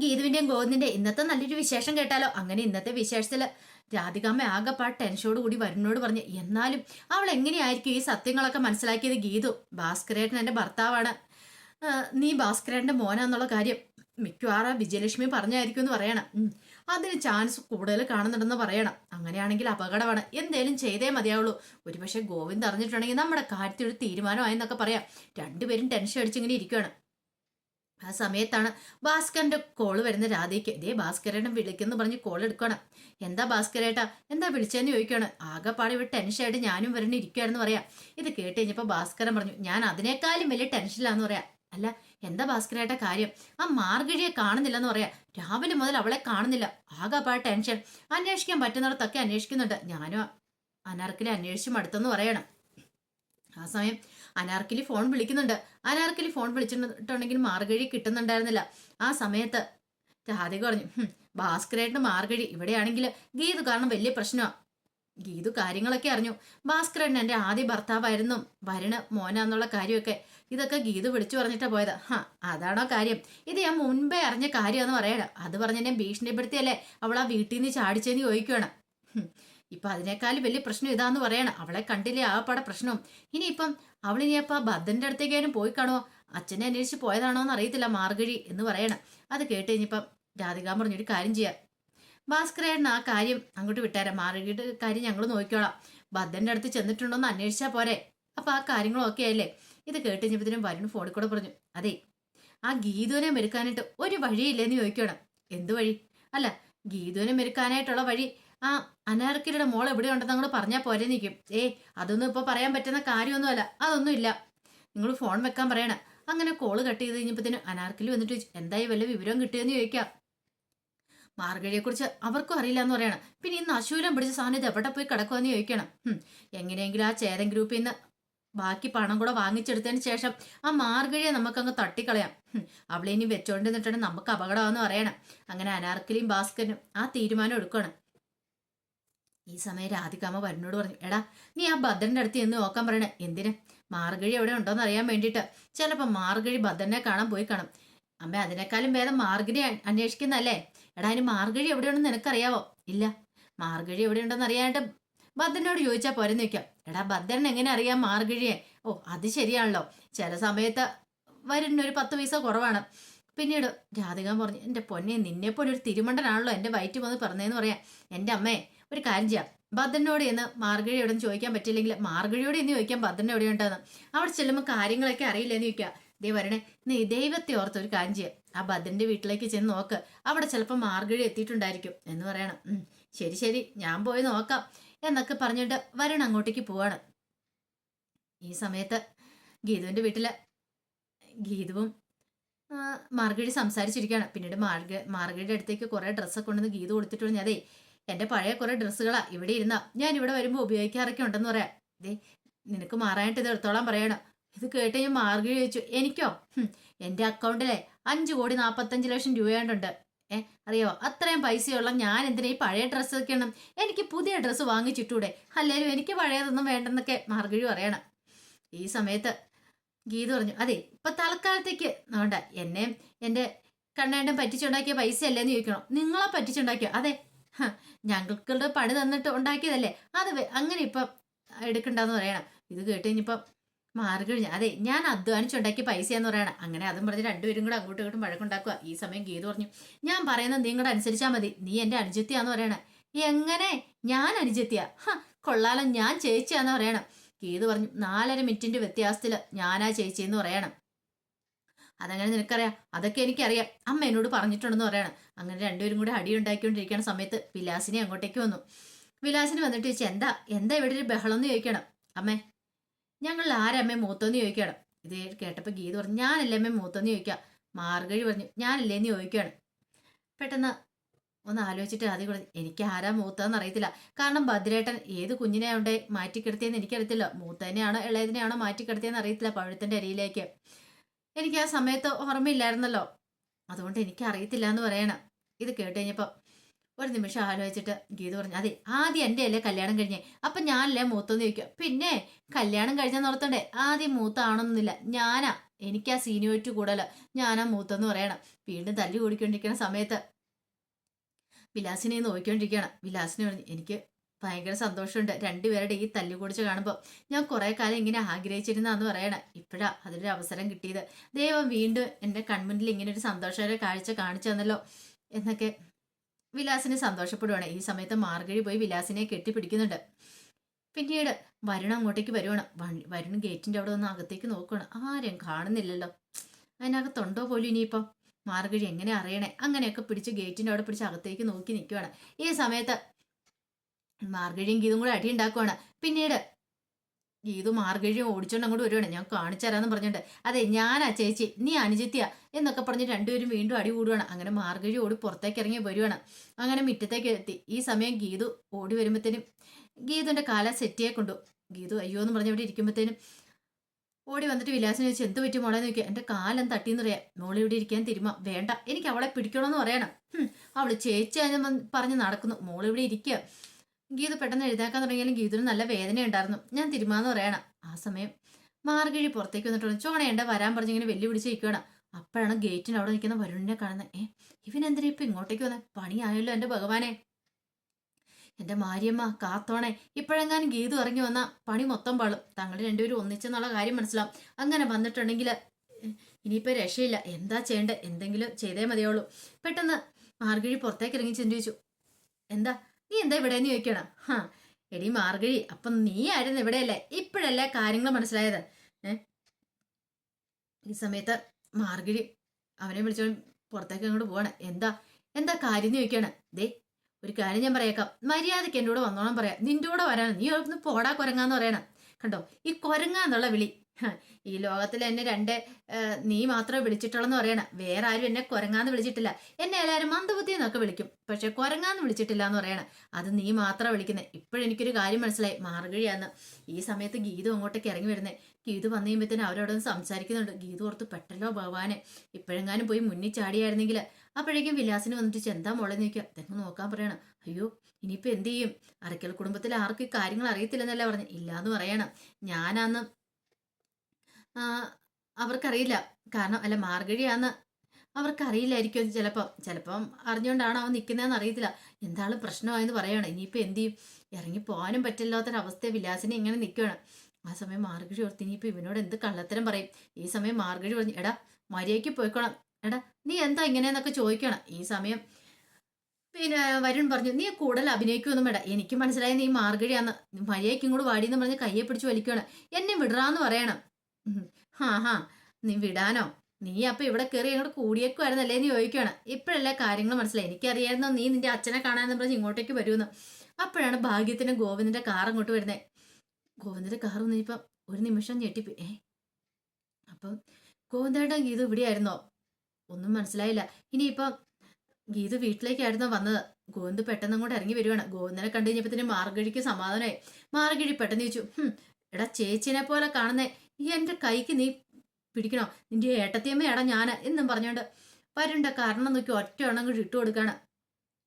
ഗീതുവിന്റെയും ഗോവിന്ദിന്റെ ഇന്നത്തെ നല്ലൊരു വിശേഷം കേട്ടാലോ? അങ്ങനെ ഇന്നത്തെ വിശേഷത്തിൽ രാധികാമ്മ പാ ടെൻഷനോട് കൂടി വരുന്നോട് പറഞ്ഞു എന്നാലും അവൾ എങ്ങനെയായിരിക്കും ഈ സത്യങ്ങളൊക്കെ മനസ്സിലാക്കിയത് ഗീതു? ഭാസ്കരേട്ടൻ എന്റെ ഭർത്താവാണ്. നീ ഭാസ്കരേട്ടന്റെ മോനാന്നുള്ള കാര്യം മിക്കവാറും വിജയലക്ഷ്മി പറഞ്ഞായിരിക്കും എന്ന് പറയണം. അതിന് ചാൻസ് കൂടുതൽ കാണുന്നുണ്ടെന്ന് പറയണം. അങ്ങനെയാണെങ്കിൽ അപകടമാണ്. എന്തേലും ചെയ്തേ മതിയാവുള്ളൂ. ഒരുപക്ഷെ ഗോവിന്ദ് അറിഞ്ഞിട്ടുണ്ടെങ്കിൽ നമ്മുടെ കാര്യത്തിൽ ഒരു തീരുമാനമായെന്നൊക്കെ പറയാം. രണ്ടുപേരും ടെൻഷൻ അടിച്ചിങ്ങനെ ഇരിക്കുകയാണ് ആ സമയത്താണ് ഭാസ്കരന്റെ കോൾ വരുന്ന രാധയ്ക്ക് ഇതേ ഭാസ്കരേട്ടൻ വിളിക്കുന്നു പറഞ്ഞ് കോൾ എടുക്കണം എന്താ ഭാസ്കരേട്ടാ? എന്താ വിളിച്ചതെന്ന് ചോദിക്കുകയാണ് ആകെപ്പാടെ ഇവിടെ ടെൻഷനായിട്ട് ഞാനും വരണ ഇരിക്കുകയാണെന്ന് പറയാം. ഇത് കേട്ട് കഴിഞ്ഞപ്പോൾ ഭാസ്കരൻ പറഞ്ഞു ഞാൻ അതിനേക്കാളും വലിയ ടെൻഷനിലാന്ന് പറയാം. അല്ല എന്താ ഭാസ്കരേട്ട കാര്യം? ആ മാർഗഴിയെ കാണുന്നില്ലെന്ന് പറയാം. രാവിലെ മുതൽ അവളെ കാണുന്നില്ല. ആകെപ്പാടെ ടെൻഷൻ അന്വേഷിക്കാൻ പറ്റുന്നിടത്തൊക്കെ അന്വേഷിക്കുന്നുണ്ട്. ഞാനും അനാർക്കിലെ അന്വേഷിച്ചും അടുത്തെന്ന് പറയണം. ആ സമയം അനാർക്കിലി ഫോൺ വിളിക്കുന്നുണ്ട്. അനാർക്കിലി ഫോൺ വിളിച്ചിട്ടുണ്ടെങ്കിൽ മാർഗഴി കിട്ടുന്നുണ്ടായിരുന്നില്ല. ആ സമയത്ത് രാധിക പറഞ്ഞു "ഹും, ഭാസ്കരേട്ടന് മാർഗഴി ഇവിടെയാണെങ്കിൽ ഗീതു കാരണം വലിയ പ്രശ്നമാണ് ഗീതു കാര്യങ്ങളൊക്കെ അറിഞ്ഞു. ഭാസ്കരൻ എന്റെ ആദ്യ ഭർത്താവായിരുന്നു വരണ് മോനാന്നുള്ള കാര്യമൊക്കെ. ഇതൊക്കെ ഗീതു വിളിച്ചു പറഞ്ഞിട്ടാ പോയത്. ഹാ അതാണോ കാര്യം. ഇത് ഞാൻ മുൻപേ അറിഞ്ഞ കാര്യമെന്ന് പറയണം. അത് പറഞ്ഞ ഭീഷണിപ്പെടുത്തിയല്ലേ? അവൾ ആ വീട്ടിൽ നിന്ന് ചാടിച്ചെന്ന് ചോദിക്കുകയാണ് ഇപ്പൊ അതിനേക്കാൾ വലിയ പ്രശ്നം ഇതാന്ന് പറയണം. അവളെ കണ്ടില്ലേ ആ പട പ്രശ്നം. ഇനിയിപ്പം അവളിനി അപ്പൊ ആ ബദ്ധന്റെ അടുത്തേക്കാനും പോയി കാണുമോ അച്ഛനെ അന്വേഷിച്ച് പോയതാണോ എന്ന് അറിയത്തില്ല മാർഗഴി എന്ന് പറയണം. അത് കേട്ട് കഴിഞ്ഞപ്പം രാധിക പറഞ്ഞൊരു കാര്യം ചെയ്യാം. ഭാസ്കരേട്ടൻ ആ കാര്യം അങ്ങോട്ട് വിട്ടാരാ. മാർഗഴിയുടെ കാര്യം ഞങ്ങൾ നോക്കിക്കോളാം. ബദ്ധന്റെ അടുത്ത് ചെന്നിട്ടുണ്ടോ എന്ന് അന്വേഷിച്ചാൽ പോരെ. അപ്പൊ ആ കാര്യങ്ങളൊക്കെ അല്ലേ ഇത് കേട്ട് കഴിഞ്ഞപ്പോഴത്തേനും വരുൺ ഫോണിൽ കൂടെ പറഞ്ഞു അതെ ആ ഗീതുവിനെ മെരുക്കാനായിട്ട് ഒരു വഴിയില്ലേന്ന് ചോദിക്കണം. എന്ത് വഴി? അല്ല ഗീതുവിനെ മെരുക്കാനായിട്ടുള്ള വഴി ആ അനാർക്കിലിയുടെ മോൾ എവിടെ ഉണ്ടെന്ന് അങ്ങോട്ട് പറഞ്ഞാൽ പോരെ നിൽക്കും ഏ അതൊന്നും ഇപ്പോൾ പറയാൻ പറ്റുന്ന കാര്യമൊന്നുമല്ല. അതൊന്നുമില്ല. നിങ്ങൾ ഫോൺ വെക്കാൻ പറയണം. അങ്ങനെ കോൾ കട്ട് ചെയ്ത് കഴിഞ്ഞപ്പോഴത്തേന് അനാർക്കിൽ വന്നിട്ട് എന്തായി വല്ല വിവരം കിട്ടിയെന്ന് ചോദിക്കാം? മാർഗഴിയെക്കുറിച്ച് അവർക്കും അറിയില്ല എന്ന് പറയണം. പിന്നെ ഇന്ന് അശൂലം പിടിച്ച സാധനം ഇത് എവിടെ പോയി കിടക്കുമെന്ന് ചോദിക്കണം. എങ്ങനെയെങ്കിലും ആ ചേരൻ ഗ്രൂപ്പിൽ നിന്ന് ബാക്കി പണം കൂടെ വാങ്ങിച്ചെടുത്തതിന് ശേഷം ആ മാർഗഴിയെ നമുക്കങ്ങ് തട്ടിക്കളയാം. അവളെ ഇനി വെച്ചോണ്ട് നമുക്ക് അപകടമാണെന്ന് പറയണം. അങ്ങനെ അനാർക്കലിയും ഭാസ്കരനും ആ തീരുമാനം എടുക്കണം ഈ സമയം രാധികാമ വരുന്നോട് പറഞ്ഞു എടാ നീ ആ ഭദ്രന്റെ അടുത്ത് എന്ന് നോക്കാൻ പറയണേ. എന്തിന്? മാർഗഴി എവിടെ ഉണ്ടോന്ന് അറിയാൻ വേണ്ടിയിട്ട്. ചിലപ്പോൾ മാർഗഴി ഭദ്രനെ കാണാൻ പോയി കാണും. അമ്മ അതിനേക്കാളും ഭേദം മാർഗഴി അന്വേഷിക്കുന്നല്ലേ എടാ അതിന് മാർഗഴി എവിടെയുണ്ടെന്ന് നിനക്കറിയാവോ? ഇല്ല. മാർഗഴി എവിടെയുണ്ടെന്ന് അറിയാനായിട്ട് ഭദ്രനോട് ചോദിച്ചാൽ പോരെന്ന് വെക്കാം എടാ ഭദ്രൻ എങ്ങനെ അറിയാം മാർഗഴിയെ? ഓ അത് ശരിയാണല്ലോ. ചില സമയത്ത് വരുന്ന ഒരു പത്ത് പൈസ കുറവാണ്. പിന്നീട് രാധിക പറഞ്ഞു എന്റെ പൊന്നെ നിന്നെപ്പോലെ ഒരു തിരുമണ്ടനാണല്ലോ എന്റെ വയറ്റ് വന്ന് പറഞ്ഞതെന്ന് പറയാം. എന്റെ അമ്മേ ഒരു കാര്യം ചെയ്യാം. ഭദ്രനോട് എന്ന് മാർഗഴി എവിടെ ചോദിക്കാൻ പറ്റില്ലെങ്കിൽ മാർഗഴിയോട് എന്ന് ചോദിക്കാൻ ഭദ്രൻ എവിടെ ഉണ്ടെന്ന് അവിടെ ചെല്ലുമ്പോൾ കാര്യങ്ങളൊക്കെ അറിയില്ല എന്ന് ചോദിക്കുക. ദേ വരണേ നീ ദൈവത്തെ ഓർത്ത് ഒരു കാര്യം ചെയ്യാം. ആ ഭദ്രന്റെ വീട്ടിലേക്ക് ചെന്ന് നോക്ക്. അവിടെ ചിലപ്പോൾ മാർഗഴി എത്തിയിട്ടുണ്ടായിരിക്കും എന്ന് പറയണം. ശരി ശരി ഞാൻ പോയി നോക്കാം എന്നൊക്കെ പറഞ്ഞിട്ട് വരൺ അങ്ങോട്ടേക്ക് പോവാണ്. ഈ സമയത്ത് ഗീതുവിന്റെ വീട്ടിൽ ഗീതുവും മാർഗഴി സംസാരിച്ചിരിക്കുകയാണ്. പിന്നീട് മാർഗ മാർഗഴിയുടെ അടുത്തേക്ക് കുറേ ഡ്രസ്സൊക്കെ കൊണ്ടുവന്ന് ഗീതു കൊടുത്തിട്ട് പറഞ്ഞു അതെ എന്റെ പഴയ കുറെ ഡ്രസ്സുകളാ ഇവിടെ ഇരുന്ന ഞാൻ ഇവിടെ വരുമ്പോൾ ഉപയോഗിക്കാറൊക്കെ ഉണ്ടെന്ന് പറയാം. ദേ നിനക്ക് മാറാനായിട്ട് ഇത് എടുത്തോളാൻ പറയണം. ഇത് കേട്ട് ഞാൻ മാർഗി ചോദിച്ചു എനിക്കോ? എന്റെ അക്കൗണ്ടിലെ അഞ്ചു കോടി നാപ്പത്തഞ്ച് ലക്ഷം രൂപയാണ്ടുണ്ട് ഏ അറിയോ? അത്രയും പൈസയുള്ള ഞാൻ എന്തിനാ ഈ പഴയ ഡ്രസ്സ് ആണ് എനിക്ക് പുതിയ ഡ്രസ്സ് വാങ്ങിച്ചിട്ടൂടെ അല്ലേലും എനിക്ക് പഴയതൊന്നും വേണ്ടെന്നൊക്കെ മാർഗഴി പറയണം. ഈ സമയത്ത് ഗീത പറഞ്ഞു അതെ ഇപ്പൊ തൽക്കാലത്തേക്ക് വേണ്ട. എന്നെ എന്റെ കണ്ണേട്ടൻ പറ്റിച്ചുണ്ടാക്കിയ പൈസ അല്ലേന്ന് ചോദിക്കണം. നിങ്ങളെ പറ്റിച്ചുണ്ടാക്കിയോ? അതെ ഞങ്ങൾക്കുള്ള പണി തന്നിട്ട് ഉണ്ടാക്കിയതല്ലേ? അത് അങ്ങനെ ഇപ്പം എടുക്കണ്ടെന്ന് പറയണം. ഇത് കേട്ട് കഴിഞ്ഞപ്പം മാർഗഴി അതെ ഞാൻ അധ്വാനിച്ചുണ്ടാക്കിയ പൈസയെന്ന് പറയണം. അങ്ങനെ അതും പറഞ്ഞ് രണ്ടുപേരും കൂടെ അങ്ങോട്ടും ഇങ്ങോട്ടും വഴക്കുണ്ടാക്കുക. ഈ സമയം ഗീത പറഞ്ഞു ഞാൻ പറയുന്നത് നീ കൂടെ അനുസരിച്ചാൽ മതി. നീ എന്റെ അനുജത്തിയാന്ന് പറയണം. എങ്ങനെ? ഞാൻ അനുജത്തിയാ? ഹ കൊള്ളാലോ ഞാൻ ചേച്ചിയാന്ന് പറയണം. ഗീത് പറഞ്ഞു നാലര മിനിറ്റിന്റെ വ്യത്യാസത്തിൽ ഞാനാ ചേച്ചിയെന്ന് പറയണം. അതങ്ങനെ നിനക്കറിയാം. അതൊക്കെ എനിക്കറിയാം. അമ്മ എന്നോട് പറഞ്ഞിട്ടുണ്ടെന്ന് പറയണം. അങ്ങനെ രണ്ടുപേരും കൂടെ അടി ഉണ്ടാക്കിക്കൊണ്ടിരിക്കുന്ന സമയത്ത് വിലാസിനെ അങ്ങോട്ടേക്ക് വന്നു. വിലാസിന് വന്നിട്ട് ചോദിച്ചു എന്താ എന്താ ഇവിടെ ഒരു ബഹളം എന്ന് ചോദിക്കണം? അമ്മേ ഞങ്ങൾ ആരമ്മേ മൂത്തോന്ന് ചോദിക്കണം. ഇത് കേട്ടപ്പോൾ ഗീത പറഞ്ഞു ഞാനല്ലേ അമ്മേ മൂത്തോന്ന് ചോദിക്കാം? മാർഗഴി പറഞ്ഞു ഞാനല്ലേ എന്ന് ചോദിക്കുകയാണ് പെട്ടെന്ന് ഒന്ന് ആലോചിച്ചിട്ട് ആദ്യം കൂടെ എനിക്ക് ആരാ മൂത്തതെന്ന് അറിയത്തില്ല. കാരണം ഭദ്രേട്ടൻ ഏത് കുഞ്ഞിനെ അവിടെ മാറ്റിക്കിടത്തിയെന്ന് എനിക്കറിയത്തില്ല. മൂത്തതിനെയാണോ ഇളയതിനെയാണോ മാറ്റിക്കിടത്തിയെന്ന് അറിയത്തില്ല പഴുത്തിന്റെ അരിയിലേക്ക് എനിക്ക് ആ സമയത്ത് ഓർമ്മയില്ലായിരുന്നല്ലോ. അതുകൊണ്ട് എനിക്ക് അറിയത്തില്ല എന്ന് പറയണം. ഇത് കേട്ട് കഴിഞ്ഞപ്പോൾ ഒരു നിമിഷം ആലോചിച്ചിട്ട് ഗീത പറഞ്ഞു അതെ ആദ്യം എന്റെ അല്ലേ കല്യാണം കഴിഞ്ഞേ? അപ്പം ഞാനല്ലേ മൂത്തെന്ന് ചോദിക്കുക. പിന്നെ കല്യാണം കഴിഞ്ഞാൽ നിർത്തണ്ടേ ആദ്യം മൂത്താണൊന്നുമില്ല ഞാനാ എനിക്ക് ആ സീനിയോറിറ്റി കൂടുതൽ ഞാനാ മൂത്തെന്ന് പറയണം. വീണ്ടും തല്ലി കൂടിക്കൊണ്ടിരിക്കുന്ന സമയത്ത് വിലാസിനെ നോക്കിക്കൊണ്ടിരിക്കുകയാണ്. വിലാസിനെ പറഞ്ഞു എനിക്ക് ഭയങ്കര സന്തോഷമുണ്ട്. രണ്ടുപേരുടെ ഈ തല്ലു കുടിച്ച് കാണുമ്പോൾ ഞാൻ കുറേ കാലം ഇങ്ങനെ ആഗ്രഹിച്ചിരുന്നാന്ന് പറയണം. ഇപ്പോഴാ അതിലൊരു അവസരം കിട്ടിയത്. ദൈവം വീണ്ടും എന്റെ കൺമുന്നിൽ ഇങ്ങനെ ഒരു സന്തോഷകര കാഴ്ച കാണിച്ചു തന്നല്ലോ എന്നൊക്കെ വിലാസിനെ സന്തോഷപ്പെടുവാണ്. ഈ സമയത്ത് മാർഗഴി പോയി വിലാസിനെ കെട്ടിപ്പിടിക്കുന്നുണ്ട്. പിന്നീട് വരുൺ അങ്ങോട്ടേക്ക് വരുവാണ്. വരുൺ ഗേറ്റിന്റെ അവിടെ ഒന്ന് അകത്തേക്ക് നോക്കുകയാണ് ആരും കാണുന്നില്ലല്ലോ. അതിനകത്തുണ്ടോ പോലും ഇനിയിപ്പം? മാർഗഴി എങ്ങനെ അറിയണേ? അങ്ങനെയൊക്കെ പിടിച്ച് ഗേറ്റിന്റെ അവിടെ പിടിച്ച് അകത്തേക്ക് നോക്കി നിൽക്കുവാണ് ഈ സമയത്ത് മാർഗഴിയും ഗീതും കൂടെ അടി ഉണ്ടാക്കുവാണ്. പിന്നീട് ഗീതു മാർഗഴിയും ഓടിച്ചോണ്ട് അങ്ങോട്ട് വരുവാണ്. ഞാൻ കാണിച്ചു തരാന്ന് പറഞ്ഞിട്ട്. അതെ ഞാനാ ചേച്ചി നീ അനുജിത്തിയ എന്നൊക്കെ പറഞ്ഞ് രണ്ടുപേരും വീണ്ടും അടി കൂടുവാണ്. അങ്ങനെ മാർഗഴി ഓടി പുറത്തേക്ക് ഇറങ്ങി വരുവാണ്. അങ്ങനെ മുറ്റത്തേക്ക് എത്തി. ഈ സമയം ഗീതു ഓടി വരുമ്പോഴത്തേനും ഗീതുവിന്റെ കാല സെറ്റിയെ കൊണ്ടു. ഗീതു അയ്യോ എന്ന് പറഞ്ഞ് ഇവിടെ ഇരിക്കുമ്പോഴത്തേനും ഓടി വന്നിട്ട് വിലാസിനെ ചോദിച്ചു എന്ത് പറ്റി മോളെ? നോക്കിയാ എന്റെ കാലം തട്ടിന്ന് പറയാം മോളെ ഇവിടെ ഇരിക്കാൻ തിരുമ. വേണ്ട. എനിക്ക് അവളെ പിടിക്കണമെന്ന് പറയണം. അവൾ ചേച്ചി അതിന് പറഞ്ഞ് നടക്കുന്നു. മോൾ ഇവിടെ ഇരിക്കുക. ഗീതു പെട്ടെന്ന് എഴുതാക്കാൻ തുടങ്ങിയാലും ഗീതുവിന് നല്ല വേദന ഉണ്ടായിരുന്നു ഞാൻ തിരുമാന്ന് പറയണം. ആ സമയം മാർഗഴി പുറത്തേക്ക് വന്നിട്ടുണ്ട് ചോണയേണ്ട വരാൻ പറഞ്ഞു ഇങ്ങനെ വെല്ലുവിളിച്ച് നിൽക്കുകയാണ് അപ്പോഴാണ് ഗേറ്റിന് അവിടെ നിൽക്കുന്ന വരുണിനെ കാണുന്നത്. ഏ ഇവൻ എന്തിനാ ഇപ്പൊ ഇങ്ങോട്ടേക്ക് വന്നേ? പണിയായല്ലോ എന്റെ ഭഗവാനെ. എന്റെ മാരിയമ്മ കാത്തോണേ ഇപ്പോഴെങ്ങാനും ഗീതു ഇറങ്ങി വന്ന പണി മൊത്തം പാളും. തങ്ങൾ രണ്ടുപേരും ഒന്നിച്ചെന്നുള്ള കാര്യം മനസ്സിലാവും. അങ്ങനെ വന്നിട്ടുണ്ടെങ്കിൽ ഇനിയിപ്പോൾ രക്ഷയില്ല. എന്താ ചെയ്യേണ്ടത് എന്തെങ്കിലും ചെയ്തേ മതിയുള്ളൂ പെട്ടെന്ന് മാർഗഴി പുറത്തേക്ക് ഇറങ്ങി ചിന്തിച്ചു. എന്താ? നീ എന്താ ഇവിടെ എന്ന് ചോദിക്കണം? ഹാ എടി മാർഗഴി അപ്പം നീ ആയിരുന്നു ഇവിടെയല്ലേ? ഇപ്പോഴല്ലേ കാര്യങ്ങൾ മനസ്സിലായത്? ഈ സമയത്ത് മാർഗഴി അവനെ വിളിച്ചോ പുറത്തേക്ക് അങ്ങോട്ട് പോവാണ്. എന്താ? എന്താ കാര്യം എന്ന് ചോദിക്കാണ്? ദേ ഒരു കാര്യം ഞാൻ പറയേക്കാം മര്യാദയ്ക്ക് എന്റെ കൂടെ വന്നോളം പറയാം. നിന്റെ കൂടെ വരാണ് നീ ഒന്ന് പോടാ കുരങ്ങാന്ന് പറയണം. കണ്ടോ? ഈ കൊരങ്ങാന്നുള്ള വിളി ഹ, ഈ ലോകത്തിൽ എന്നെ രണ്ട് നീ മാത്രമേ വിളിച്ചിട്ടുള്ളെന്ന് പറയണം. വേറെ ആരും എന്നെ കുരങ്ങാന്ന് വിളിച്ചിട്ടില്ല. എന്നെ എല്ലാവരും മന്ദബുദ്ധി എന്നൊക്കെ വിളിക്കും. പക്ഷെ കുരങ്ങാന്ന് വിളിച്ചിട്ടില്ല എന്ന് പറയണം. അത് നീ മാത്രം വിളിക്കുന്നത് ഇപ്പോഴെനിക്കൊരു കാര്യം മനസ്സിലായി. മാർഗഴിയാന്ന്. ഈ സമയത്ത് ഗീതു അങ്ങോട്ടേക്ക് ഇറങ്ങി വരുന്നേ. ഗീതു വന്നു കഴിയുമ്പോഴത്തേനും അവരോടൊന്ന് സംസാരിക്കുന്നുണ്ട്. ഗീതു ഓർത്ത് പെട്ടല്ലോ ഭഗവാനെ. ഇപ്പോഴെങ്ങാനും പോയി മുന്നിൽ ചാടിയായിരുന്നെങ്കിൽ അപ്പോഴേക്കും വിലാസിന് വന്നിട്ട് ചെന്താ മുളെ നിൽക്കുക തെങ്ങ് നോക്കാൻ പറയണം. അയ്യോ ഇനിയിപ്പോൾ എന്ത് ചെയ്യും? അരക്കൽ കുടുംബത്തിൽ ആർക്കും കാര്യങ്ങൾ അറിയത്തില്ലെന്നല്ല പറഞ്ഞു. ഇല്ലാന്ന് പറയണം. ഞാനന്ന് അവർക്കറിയില്ല. കാരണം അല്ല മാർഗഴിയാന്ന് അവർക്കറിയില്ലായിരിക്കും ചിലപ്പം. ചിലപ്പം അറിഞ്ഞുകൊണ്ടാണ് അവൻ നിൽക്കുന്നതെന്ന് അറിയത്തില്ല. എന്താണ് പ്രശ്നമായെന്ന് പറയണം. ഇനിയിപ്പോൾ എന്ത് ചെയ്യും? ഇറങ്ങി പോകാനും പറ്റില്ലാത്തൊരവസ്ഥ വിലാസിനെ ഇങ്ങനെ നിൽക്കുകയാണ് ആ സമയം മാർഗഴി ഓർത്ത് ഇനിയിപ്പോൾ ഇവനോട് എന്ത് കള്ളത്തരം പറയും? ഈ സമയം മാർഗഴി പറഞ്ഞു എടാ മര്യാദയ്ക്ക് പോയിക്കോണം എടാ നീ എന്താ ഇങ്ങനെയെന്നൊക്കെ ചോദിക്കണം. ഈ സമയം പിന്നെ വരുൺ പറഞ്ഞു നീ കൂടുതൽ അഭിനയിക്കുമൊന്നും വേണ്ട. എനിക്ക് മനസ്സിലായി നീ മാർഗഴിയാന്ന്. മര്യാദയ്ക്കും കൂടെ വാടിയെന്ന് പറഞ്ഞ് കയ്യെ പിടിച്ച് വലിക്കുകയാണ് എന്നെ വിടറാന്ന് പറയണം. ഹാ ഹാ. നീ വിടാനോ? നീ അപ്പൊ ഇവിടെ കയറി അങ്ങോട്ട് കൂടിയേക്കുമായിരുന്നല്ലേ എന്ന് ചോദിക്കുകയാണ് ഇപ്പോഴല്ലേ കാര്യങ്ങൾ മനസ്സിലായി. എനിക്കറിയായിരുന്നു നീ നിന്റെ അച്ഛനെ കാണാന്ന് പറഞ്ഞ് ഇങ്ങോട്ടേക്ക് വരുമെന്ന്. അപ്പോഴാണ് ഭാഗ്യത്തിന് ഗോവിന്ദന്റെ കാർ അങ്ങോട്ട് വരുന്നത് ഗോവിന്ദന്റെ കാർ വന്നിപ്പം ഒരു നിമിഷം ഞെട്ടിപ്പി ഏ? അപ്പം ഗോവിന്ദേട്ടൻ ഗീതു ഇവിടെയായിരുന്നോ? ഒന്നും മനസ്സിലായില്ല. ഇനിയിപ്പം ഗീതു വീട്ടിലേക്കായിരുന്നു വന്നത്? ഗോവിന്ദ് പെട്ടെന്ന് അങ്ങോട്ട് ഇറങ്ങി വരുവാണ്. ഗോവിന്ദനെ കണ്ടു കഴിഞ്ഞപ്പത്തിന് മാർഗഴിക്ക് സമാധാനമായി. മാർഗഴി പെട്ടെന്ന് ചോദിച്ചു എടാ ചേച്ചിനെ പോലെ കാണുന്നേ. ഈ എന്റെ കൈക്ക് നീ പിടിക്കണോ? നിന്റെ ഏട്ടത്തിയമ്മയാടാ ഞാൻ എന്നും പറഞ്ഞുകൊണ്ട് വരുണ്ട കാരണം നോക്കി ഒറ്റ എണ്ണം കൂടി ഇട്ട് കൊടുക്കാണ്.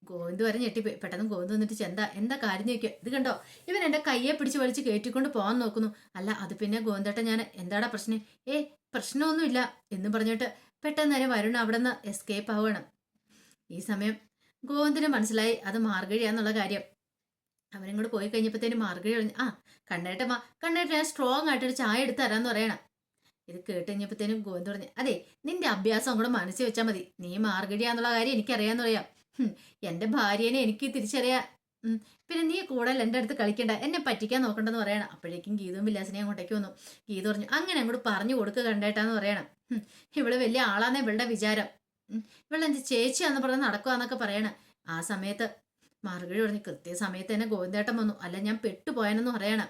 ഗോവിന്ദ് വരെ ഞെട്ടിപ്പോയി. പെട്ടെന്ന് ഗോവിന്ദ് വന്നിട്ട് ചെന്താ? എന്താ കാര്യം നോക്കിയോ? ഇത് കണ്ടോ? ഇവൻ എന്റെ കയ്യെ പിടിച്ച് വലിച്ച് കയറ്റിക്കൊണ്ട് പോകാൻ നോക്കുന്നു. അല്ല അത് പിന്നെ ഗോവിന്ദേട്ട ഞാൻ എന്താടാ പ്രശ്നം? ഏ പ്രശ്നമൊന്നുമില്ല എന്നും പറഞ്ഞിട്ട് പെട്ടെന്ന് തന്നെ വരുണ അവിടെ നിന്ന് എസ്കേപ്പ് ആവുകയാണ്. ഈ സമയം ഗോവിന്ദിന് മനസ്സിലായി അത് മാർഗഴിയാന്നുള്ള കാര്യം. അവനിങ്ങോട്ട് പോയി കഴിഞ്ഞപ്പോഴത്തേനും മാർഗഴി പറഞ്ഞു ആ കണ്ണേട്ട കണ്ണേട്ട ഞാൻ സ്ട്രോങ് ആയിട്ടൊരു ചായ എടുത്ത് തരാമെന്ന് പറയണം. ഇത് കേട്ട് കഴിഞ്ഞപ്പോഴത്തേനും ഗോവിന്ദ് പറഞ്ഞു അതെ നിന്റെ അഭ്യാസം അങ്ങോട്ട് മനസ്സിൽ വെച്ചാൽ മതി. നീ മാർഗഴിയാന്നുള്ള കാര്യം എനിക്കറിയാന്ന് പറയാം എന്റെ ഭാര്യേനെ എനിക്ക് തിരിച്ചറിയാം. പിന്നെ നീ കൂടുതൽ എന്റെ അടുത്ത് കളിക്കണ്ട. എന്നെ പറ്റിക്കാൻ നോക്കണ്ടെന്ന് പറയണം. അപ്പോഴേക്കും ഗീതും വിലാസിനെ അങ്ങോട്ടേക്ക് വന്നു. ഗീതു പറഞ്ഞു അങ്ങനെ അങ്ങോട്ട് പറഞ്ഞു കൊടുക്കുക കണ്ടേട്ടാന്ന് പറയണം. ഇവൾ വലിയ ആളാന്നേ ഇവളുടെ വിചാരം. ഉം, ഇവളെന്ത് ചേച്ചിയാന്ന് പറഞ്ഞ് നടക്കുവാന്നൊക്കെ പറയണം. ആ സമയത്ത് മാർഗഴി പറഞ്ഞു കൃത്യസമയത്ത് തന്നെ ഗോവിന്ദേട്ടൻ വന്നു. അല്ല ഞാൻ പെട്ടുപോയാനെന്ന് പറയണം.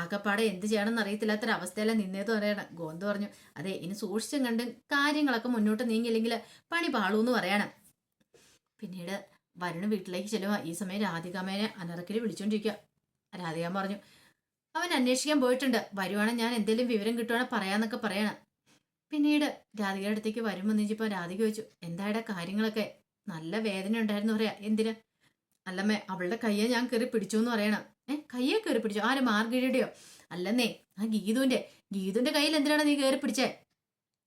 ആകപ്പാടെ എന്ത് ചെയ്യണമെന്ന് അറിയത്തില്ലാത്തൊരവസ്ഥയിലെ നിന്നേത് പറയണം. ഗോവിന്ദ് പറഞ്ഞു അതെ ഇനി സൂക്ഷിച്ചും കണ്ട് കാര്യങ്ങളൊക്കെ മുന്നോട്ട് നീങ്ങിയില്ലെങ്കിൽ പണി പാളൂ എന്ന് പറയണം. പിന്നീട് വരുണ് വീട്ടിലേക്ക് ചെല്ലുക ഈ സമയം രാധികാമേനെ അനറക്കിൽ വിളിച്ചോണ്ടിരിക്കുക രാധികാൻ പറഞ്ഞു അവൻ അന്വേഷിക്കാൻ പോയിട്ടുണ്ട്. വരുവാണെങ്കിൽ ഞാൻ എന്തെങ്കിലും വിവരം കിട്ടുവാണെങ്കിൽ പറയാന്നൊക്കെ പറയണം. പിന്നീട് രാധികയുടെ അടുത്തേക്ക് വരുമ്പോൾ നീച്ചപ്പോൾ രാധിക ചോദിച്ചു എന്തായുടെ കാര്യങ്ങളൊക്കെ? നല്ല വേദന ഉണ്ടായിരുന്നു പറയാ. എന്തിന്? അല്ലമ്മേ അവളുടെ കയ്യെ ഞാൻ കയറി പിടിച്ചു എന്ന് പറയണം. ഏ കയ്യെ കയറി പിടിച്ചു? ആര് മാർഗഴിയുടെയോ അല്ലെന്നേ ആ ഗീതുവിന്റെ. ഗീതുവിന്റെ കയ്യിൽ എന്തിനാണ് നീ കയറി പിടിച്ചേ?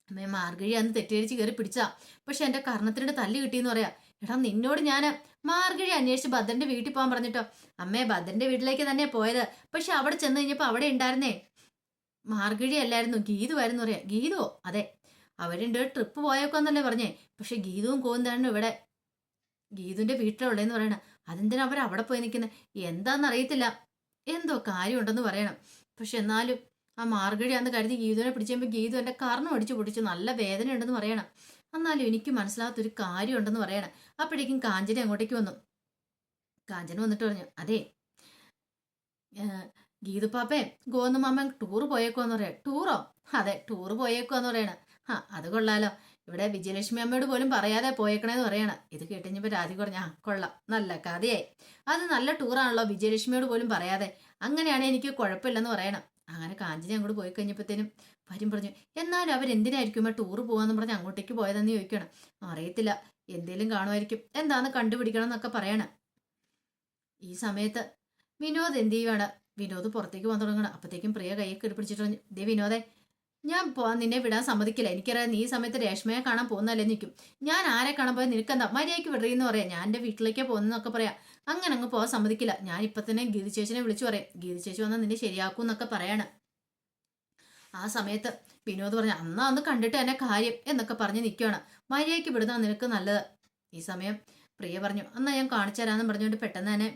അമ്മേ മാർഗഴി അന്ന് തെറ്റിദ്ധരിച്ച് കയറി പിടിച്ചാ. പക്ഷെ എന്റെ കർണത്തിനോട് തല്ല് കിട്ടിയെന്ന് പറയാ. എടാ നിന്നോട് ഞാൻ മാർഗഴി അന്വേഷിച്ച് ഭദ്രന്റെ വീട്ടിൽ പോകാൻ പറഞ്ഞിട്ടോ? അമ്മേ ഭദ്രന്റെ വീട്ടിലേക്ക് തന്നെ പോയത്. പക്ഷെ അവിടെ ചെന്ന് കഴിഞ്ഞപ്പോ അവിടെ ഉണ്ടായിരുന്നേ. മാർഗഴി അല്ലായിരുന്നു ഗീതുവായിരുന്നു പറയാ. ഗീതുവോ? അതെ. അവരുണ്ട് ട്രിപ്പ് പോയേക്കോന്നല്ലേ പറഞ്ഞേ. പക്ഷെ ഗീതുവും കോന്താണ് ഇവിടെ. ഗീതുവിന്റെ വീട്ടിലുള്ളതെന്ന് പറയണ. അതെന്തിനാ അവർ അവിടെ പോയി നിൽക്കുന്നത് എന്താണെന്നറിയത്തില്ല എന്തോ കാര്യമുണ്ടെന്ന് പറയണം. പക്ഷെ എന്നാലും ആ മാർഗഴി അന്ന് കരുതി ഗീതുവിനെ പിടിച്ചപ്പോൾ ഗീതു എന്റെ കർണം അടിച്ചു പൊടിച്ചു നല്ല വേദന ഉണ്ടെന്ന് പറയണം. എന്നാലും എനിക്ക് മനസ്സിലാത്തൊരു കാര്യമുണ്ടെന്ന് പറയണം. അപ്പോഴേക്കും കാഞ്ചന അങ്ങോട്ടേക്ക് വന്നു. കാഞ്ചന വന്നിട്ട് പറഞ്ഞു അതെ ഗീതു പാപ്പേ ഗോന്നുമാമൻ ടൂറ് പോയേക്കുവെന്ന് പറയാം. ടൂറോ? അതെ ടൂറ് പോയേക്കുവെന്ന് പറയണം. ആ അത് കൊള്ളാലോ. ഇവിടെ വിജയലക്ഷ്മി അമ്മയോട് പോലും പറയാതെ പോയേക്കണേന്ന് പറയണ. ഇത് കേട്ടുകഴിഞ്ഞപ്പോൾ രാധി പറഞ്ഞ ആ കൊള്ളാം. നല്ല കഥയായി. അത് നല്ല ടൂറാണല്ലോ വിജയലക്ഷ്മിയോട് പോലും പറയാതെ. അങ്ങനെയാണ് എനിക്ക് കുഴപ്പമില്ലെന്ന് പറയണം. അങ്ങനെ കാഞ്ചന അങ്ങോട്ട് പോയി കഴിഞ്ഞപ്പോഴത്തേനും വരും പറഞ്ഞു എന്നാലും അവരെന്തിനായിരിക്കും ടൂർ പോകാന്ന് പറഞ്ഞ് അങ്ങോട്ടേക്ക് പോയതെന്ന് ചോദിക്കണം. അറിയത്തില്ല. എന്തേലും കാണുമായിരിക്കും. എന്താന്ന് കണ്ടുപിടിക്കണം എന്നൊക്കെ പറയണം. ഈ സമയത്ത് വിനോദ് എന്ത് ചെയ്യുവാണ്? വിനോദ് പുറത്തേക്ക് പോകാൻ തുടങ്ങണം അപ്പത്തേക്കും പ്രിയ കൈയൊക്കെ എടുപ്പിടിച്ചിട്ട് പറഞ്ഞു ദേ വിനോദേ ഞാൻ പോവാൻ നിന്നെ വിടാൻ സമ്മതിക്കില്ല. എനിക്കറിയാം നീ ഈ സമയത്ത് രേഷ്മയെ കാണാൻ പോകുന്നല്ലേ നിൽക്കും ഞാൻ ആരെ കാണാൻ പോയാൽ നിനക്കെന്താ? മര്യാദയ്ക്ക് വിടറിയെന്ന് പറയാം. ഞാൻ എന്റെ വീട്ടിലേക്കേ പോകുന്നതെന്നൊക്കെ പറയാം. അങ്ങനെ അങ്ങ് പോകാൻ സമ്മതിക്കില്ല. ഞാൻ ഇപ്പൊ തന്നെ ഗീതി വിളിച്ചു പറയാം. ഗീതി ചേച്ചി വന്നാൽ നിന്നെ ശരിയാക്കും എന്നൊക്കെ പറയാണ്. ആ സമയത്ത് വിനോദ് പറഞ്ഞു അന്നാ ഒന്ന് കണ്ടിട്ട് എന്നെ കാര്യം എന്നൊക്കെ പറഞ്ഞ് നിൽക്കുകയാണ് മര്യാദയ്ക്ക് വിടുന്ന നിനക്ക് നല്ലത്. ഈ സമയം പ്രിയ പറഞ്ഞു അന്നാ ഞാൻ കാണിച്ചു തരാമെന്ന് പറഞ്ഞുകൊണ്ട് പെട്ടെന്ന് തന്നെ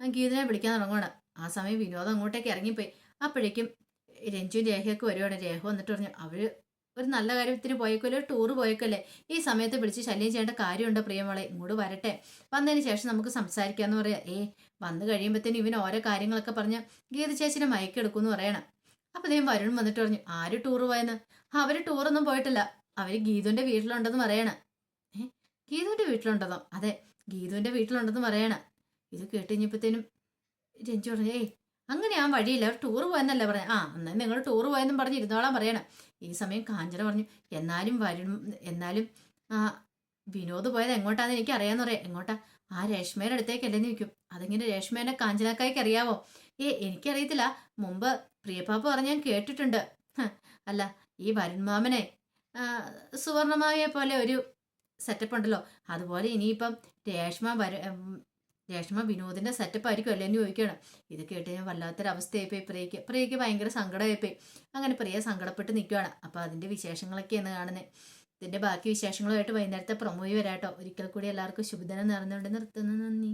ഗീതിനെ വിളിക്കാൻ തുടങ്ങുകയാണ് ആ സമയം വിനോദം അങ്ങോട്ടേക്ക് ഇറങ്ങിപ്പോയി. അപ്പോഴേക്കും രഞ്ജു രേഖയൊക്കെ വരുവാണ്. രേഖ വന്നിട്ട് പറഞ്ഞു അവർ ഒരു നല്ല കാര്യത്തിന് പോയേക്കല്ലോ ടൂർ പോയേക്കല്ലേ ഈ സമയത്ത് വിളിച്ച് ശല്യം ചെയ്യേണ്ട കാര്യമുണ്ട് പ്രിയമോളെ? ഇങ്ങോട്ട് വരട്ടെ. വന്നതിന് ശേഷം നമുക്ക് സംസാരിക്കാന്ന് പറയാം. ഏ വന്നു കഴിയുമ്പോഴത്തേനും ഇവൻ ഓരോ കാര്യങ്ങളൊക്കെ പറഞ്ഞ് ഗീത ചേച്ചിനെ മയക്കെടുക്കുമെന്ന് പറയണം. അപ്പൊ അദ്ദേഹം വരുൺ വന്നിട്ട് പറഞ്ഞു ആര് ടൂർ പോയെന്ന്? അവർ ടൂറൊന്നും പോയിട്ടില്ല. അവർ ഗീതുവിന്റെ വീട്ടിലുണ്ടെന്ന് പറയണ. ഏ ഗീതുവിന്റെ വീട്ടിലുണ്ടെന്നോ അതെ ഗീതുവിന്റെ വീട്ടിലുണ്ടെന്ന് പറയണ. ഇത് കേട്ടുകഴിഞ്ഞപ്പോഴത്തേനും രഞ്ജു പറഞ്ഞു ഏയ് അങ്ങനെ ആ വഴിയില്ല അവർ ടൂർ പോയെന്നല്ല പറഞ്ഞത് ആ എന്നാൽ നിങ്ങൾ ടൂർ പോയെന്നും പറഞ്ഞ് ഇരുന്നോളാൻ പറയണം. ഈ സമയം കാഞ്ചന പറഞ്ഞു എന്നാലും വരും എന്നാലും ആ വിനോദ് പോയത് എങ്ങോട്ടാന്ന് എനിക്ക് അറിയാന്ന് പറയാം. എങ്ങോട്ടാ? ആ രേഷ്മയുടെ അടുത്തേക്കല്ലേ നിൽക്കും. അതിങ്ങനെ രേഷ്മേനെ കാഞ്ചനക്കായ്ക്ക് അറിയാവോ? ഏ എനിക്കറിയത്തില്ല. മുമ്പ് പ്രിയപ്പാപ്പ പറഞ്ഞ് ഞാൻ കേട്ടിട്ടുണ്ട്. അല്ല ഈ വരുൺമാമനെ സുവർണമാവിയെ പോലെ ഒരു സെറ്റപ്പ് ഉണ്ടല്ലോ. അതുപോലെ ഇനിയിപ്പം രേഷ്മ വര രേഷ്മ വിനോദിന്റെ സെറ്റപ്പ് ആയിരിക്കും അല്ലേ എന്ന് ചോദിക്കണം ഇത് കേട്ട് ഞാൻ വല്ലാത്തൊരവസ്ഥയായിപ്പോയി പ്രിയയ്ക്ക്. പ്രിയയ്ക്ക് ഭയങ്കര സങ്കടമായിപ്പോയി. അങ്ങനെ പ്രിയ സങ്കടപ്പെട്ട് നിൽക്കുകയാണ്. അപ്പോൾ അതിന്റെ വിശേഷങ്ങളൊക്കെയാണ് കാണുന്നത് ഇതിന്റെ ബാക്കി വിശേഷങ്ങളുമായിട്ട് വൈകുന്നേരത്തെ പ്രൊമോയി വരാട്ടോ ഒരിക്കൽ കൂടി എല്ലാവർക്കും ശുഭദിനം നേർന്നുകൊണ്ട് നിർത്തുന്നു. നന്ദി.